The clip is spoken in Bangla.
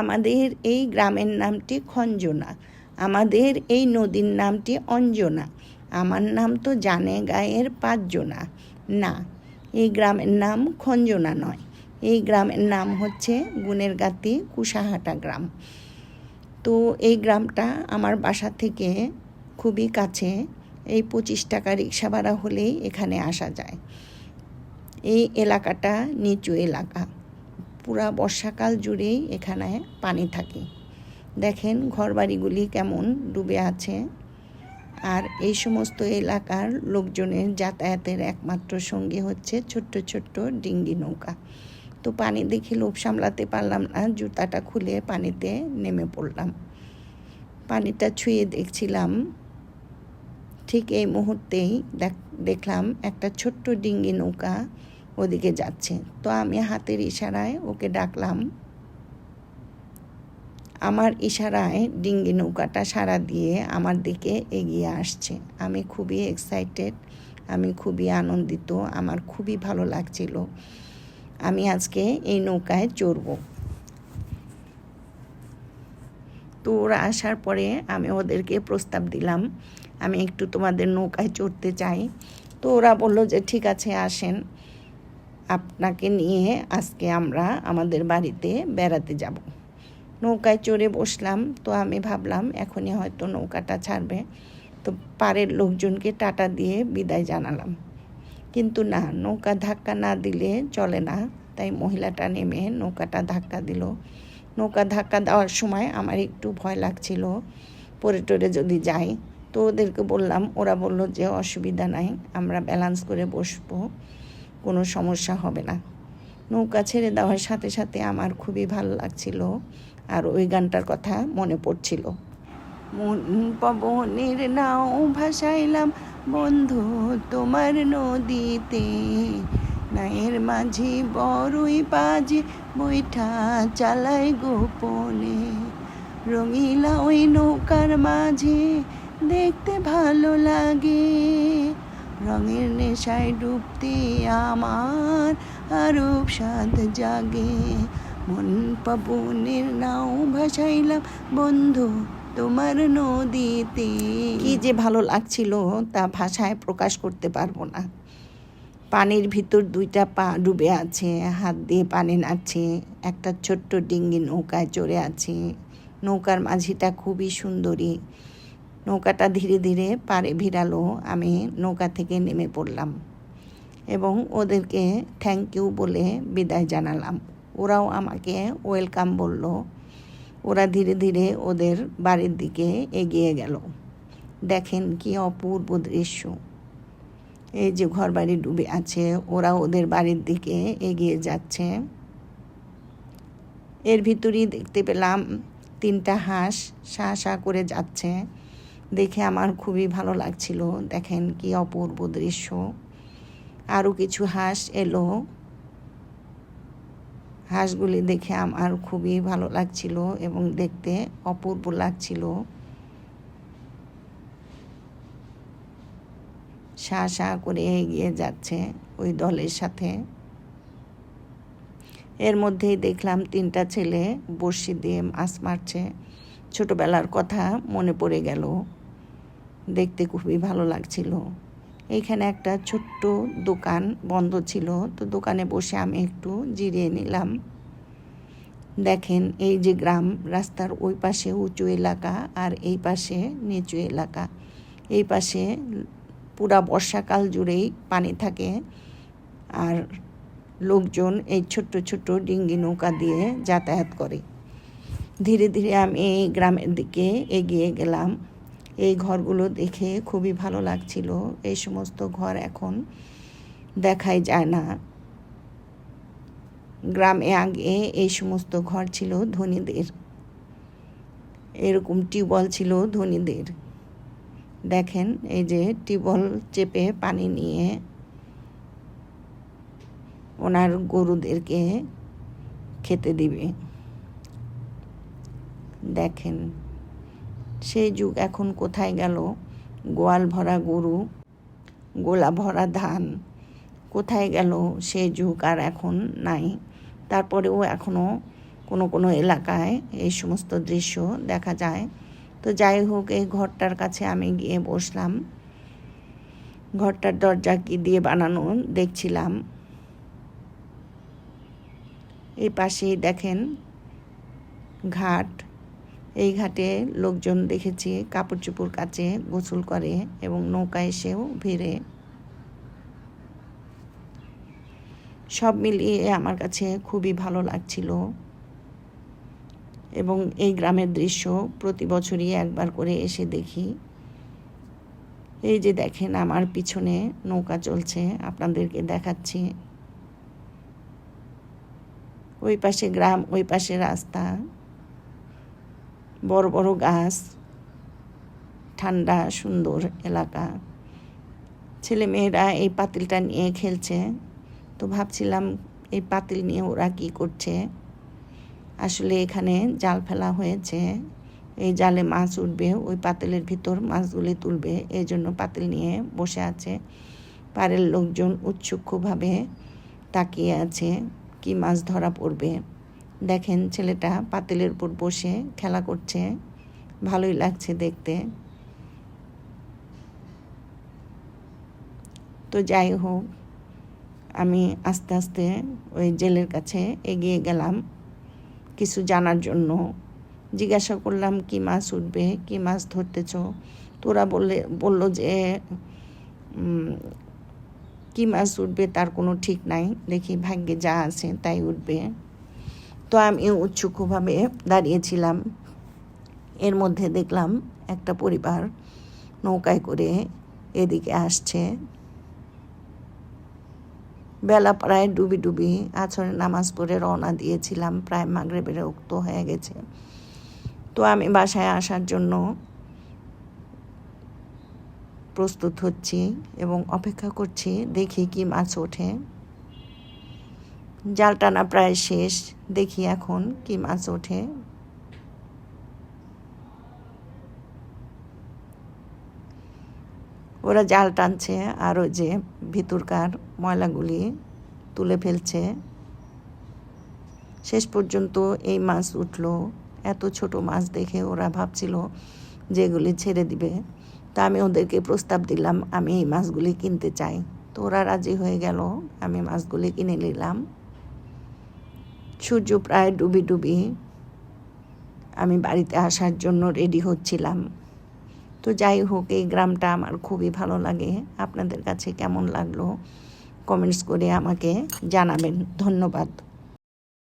আমাদের এই গ্রামের নামটি খঞ্জনা, আমাদের এই নদীর নামটি অঞ্জনা, আমার নাম তো জানে গায়ের পাঁচজনা। না, এই গ্রামের নাম খঞ্জনা নয়, এই গ্রামের নাম হচ্ছে গুনের গাতি কুশাহাটা গ্রাম। তো এই গ্রামটা আমার বাসা থেকে খুবই কাছে, এই পঁচিশ টাকা রিক্সা ভাড়া হলেই এখানে আসা যায়। এই এলাকাটা নিচু এলাকা। পুরা বর্ষাকাল জুড়েই এখানে পানি থাকে। দেখেন ঘরবাড়িগুলি কেমন ডুবে আছে। আর এই সমস্ত এলাকার লোকজনের যাতায়াতের একমাত্র সঙ্গী হচ্ছে ছোট্ট ছোট্ট ডিঙ্গি নৌকা। তো পানি দেখে লোভ সামলাতে পারলাম না, জুতাটা খুলে পানিতে নেমে পড়লাম। পানিটা ছুঁয়ে দেখছিলাম। ঠিক এই মুহূর্তেই দেখলাম একটা ছোট্ট ডিঙ্গি নৌকা ওদিকে যাচ্ছে। তো আমি হাতের ইশারায় ওকে ডাকলাম। আমার ইশারায় ডিঙ্গি নৌকাটা সারা দিয়ে আমার দিকে এগিয়ে আসছে। আমি খুবই এক্সাইটেড আমি খুবই আনন্দিত, আমার খুবই ভালো লাগছিল। আমি আজকে এই নৌকায় চড়ব। তো ওরা আসার পরে আমি ওদেরকে প্রস্তাব দিলাম, আমি একটু তোমাদের নৌকায় চড়তে চাই। তো ওরা বলল যে, ঠিক আছে, আসেন। আপনাকে নিয়ে আজকে আমরা আমাদের বাড়িতে বেড়াতে যাব। নৌকায় চড়ে বসলাম, তো আমি ভাবলাম এখনই হয়তো নৌকাটা ছাড়বে। তো পাড়ের লোকজনকে টাটা দিয়ে বিদায় জানালাম। কিন্তু না, নৌকা ধাক্কা না দিলে চলে না। তাই মহিলাটা নেমে নৌকাটা ধাক্কা দিল। নৌকা ধাক্কা দেওয়ার সময় আমার একটু ভয় লাগছিল পরে টরে যদি যাই। তো ওদেরকে বললাম, ওরা বলল যে অসুবিধা নাই, আমরা ব্যালেন্স করে বসবো। কোনো সমস্যা হবে না। নৌকা ছেড়ে দেওয়ার সাথে সাথে আমার খুবই ভালো লাগছিল আর ওই গানটার কথা মনে পড়ছিল। মন পবনের নাও ভাসাইলাম, বন্ধু তোমার নদীতে। নায়ের মাঝি বড়ই বাজে বৈঠা চালাই গোপনে। রঙিলা ওই নৌকার মাঝে দেখতে ভালো লাগে। রঙের নেশায় ডুবতে আমার আরব সাদ জাগে। মন পাবনের নাও ভাসাইলাম বন্ধু তোমার নদীতে। কি যে ভালো লাগছিল তা ভাষায় প্রকাশ করতে পারব না। পানির ভিতর দুইটা পা ডুবে আছে, হাত দিয়ে পানি নাচছে একটা ছোট্ট ডিঙ্গি নৌকায় চড়ে আছে। নৌকার মাঝিটা খুবই সুন্দরী। নৌকাটা ধীরে ধীরে পারে ভিড়ালো, আমি নৌকা থেকে নেমে পড়লাম এবং ওদেরকে থ্যাংক ইউ বলে বিদায় জানালাম। ওরাও আমাকে ওয়েলকাম বলল। ওরা ধীরে ধীরে ওদের বাড়ির দিকে এগিয়ে গেল। দেখেন কি অপূর্ব দৃশ্য। এই যে ঘর বাড়ি ডুবে আছে, ওরা ওদের বাড়ির দিকে এগিয়ে যাচ্ছে। এর ভিতরেই দেখতে পেলাম তিনটা হাঁস শা শা করে যাচ্ছে। দেখে আমার খুবই ভালো লাগছিল। দেখেন কি অপূর্ব দৃশ্য। আরও কিছু হাঁস এলো। হাঁসগুলি দেখে আমার খুবই ভালো লাগছিল এবং দেখতে অপূর্ব লাগছিল। শা শা করে এগিয়ে যাচ্ছে ওই দলের সাথে। এর মধ্যেই দেখলাম তিনটা ছেলে বড়শি দিয়ে মাছ মারছে। ছোটোবেলার কথা মনে পড়ে গেল। দেখতে খুবই ভালো লাগছিল। এইখানে একটা ছোট্ট দোকান বন্ধ ছিল, তো দোকানে বসে আমি একটু জিরিয়ে নিলাম। দেখেন, এই যে গ্রাম, রাস্তার ওই পাশে উঁচু এলাকা আর এই পাশে নিচু এলাকা। এই পাশে পুরা বর্ষাকাল জুড়েই পানি থাকে আর লোকজন এই ছোট্ট ছোট্ট ডিঙ্গি নৌকা দিয়ে যাতায়াত করে। ধীরে ধীরে আমি এই গ্রামের দিকে এগিয়ে গেলাম। এই ঘরগুলো দেখে খুবই ভালো লাগছিল। এই সমস্ত ঘর এখন দেখাই যায় না। গ্রামে আগে এই সমস্ত ঘর ছিল ধনীদের। এরকম টিউবওয়েল ছিল ধনীদের। দেখেন, এই যে টিউবওয়েল চেপে পানি নিয়ে ওনার গরুদেরকে খেতে দিবে। দেখেন। সেই যুগ এখন কোথায় গেল? গোয়াল ভরা গরু, গোলা ভরা ধান, কোথায় গেল সেই যুগ আর এখন নাই? তারপরেও এখনও কোনো কোনো এলাকায় এই সমস্ত দৃশ্য দেখা যায়। তো যাই হোক, এই ঘরটার কাছে আমি গিয়ে বসলাম। ঘরটার দরজা কি দিয়ে বানানো দেখছিলাম। এই পাশেই দেখেন ঘাট এই ঘাটে লোকজন দেখেছি কাপড় চোপড় কাচে, গোসল করে এবং নৌকা এসেও ভিড়ে। সব মিলিয়ে আমার কাছে খুবই ভালো লাগছিল এবং এই গ্রামের দৃশ্য প্রতি বছরই একবার করে এসে দেখি। এই যে দেখেন আমার পিছনে নৌকা চলছে, আপনাদেরকে দেখাচ্ছি। ওই পাশে গ্রাম, ওই পাশে রাস্তা। বড় বড় গাছ, ঠান্ডা, সুন্দর এলাকা। ছেলে মেয়েরা এই পাতিলটা নিয়ে খেলছে। তো ভাবছিলাম এই পাতিল নিয়ে ওরা কি করছে? আসলে এখানে জাল ফেলা হয়েছে। এই জালে মাছ উঠবে, ওই পাতিলের ভিতর মাছগুলি তুলবে। এই জন্য পাতিল নিয়ে বসে আছে। পাড়ের লোকজন উৎসুকভাবে তাকিয়ে আছে, কি মাছ ধরা পড়বে। দেখেন ছেলেটা পাতিলের উপর বসে খেলা করছে। ভালোই লাগছে দেখতে। তো যাই হোক, আমি আস্তে আস্তে ওই জেলের কাছে এগিয়ে গেলাম। কিছু জানার জন্য। জিজ্ঞাসা করলাম, কি মাছ উঠবে? কি মাছ ধরতেছ? তোরা বললে বলল যে কি মাছ উঠবে তার কোনো ঠিক নাই। দেখি ভাগ্যে যা আছে তাই উঠবে। তো আমি উৎসুকভাবে দাঁড়িয়েছিলাম। এর মধ্যে দেখলাম একটা পরিবার নৌকায় করে এদিকে আসছে। বেলা প্রায় ডুবি ডুবি আছরের নামাজ পড়ে রওনা দিয়েছিলাম, প্রায় মাগরেবের উক্ত হয়ে গেছে। তো আমি বাসায় আসার জন্য প্রস্তুত হচ্ছি এবং অপেক্ষা করছি, দেখি কি মাছ ওঠে। জাল টানা প্রায় শেষ। দেখি এখন কি মাছ ওঠে। ওরা জাল টানছে আর ওই যে ভিতরকার ময়লাগুলি তুলে ফেলছে। শেষ পর্যন্ত এই মাছ উঠল। এত ছোট মাছ দেখে ওরা ভাবছিল যে এগুলি ছেড়ে দিবে। তা আমি ওদেরকে প্রস্তাব দিলাম, আমি এই মাছগুলি কিনতে চাই। তো ওরা রাজি হয়ে গেল, আমি মাছগুলি কিনে নিলাম। সূর্য প্রায় ডুবি ডুবি আমি বাড়িতে আসার জন্য রেডি হচ্ছিলাম। তো যাই হোক, এই গ্রামটা আমার খুবই ভালো লাগে। আপনাদের কাছে কেমন লাগল? কমেন্টস করে আমাকে জানাবেন। ধন্যবাদ।